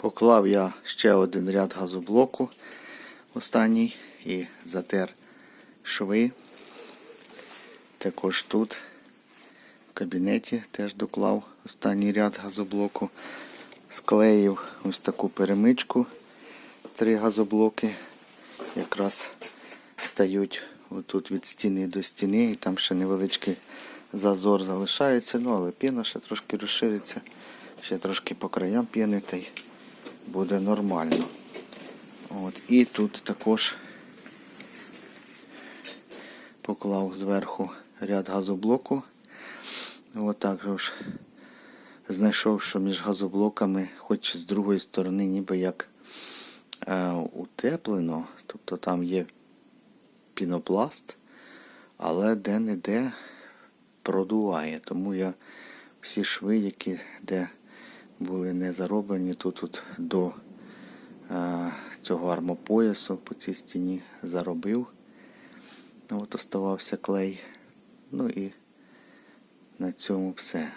Поклав я ще один ряд газоблоку останній і затер шви. Також тут в кабінеті теж доклав останній ряд газоблоку. Склеїв ось таку перемичку. Три газоблоки якраз стають отут від стіни до стіни, і там ще невеличкий зазор залишається, ну але піна ще трошки розшириться, ще трошки по краям піни та й буде нормально. От. І тут також поклав зверху ряд газоблоку. От так ж знайшов, що між газоблоками, хоч з другої сторони, ніби як е, утеплено, тобто там є пінопласт, але де-не-де продуває. Тому я всі шви, які де були не зароблені, тут, тут до е, цього армопоясу по цій стіні заробив. Ну, От оставався клей. Ну і на цьому все.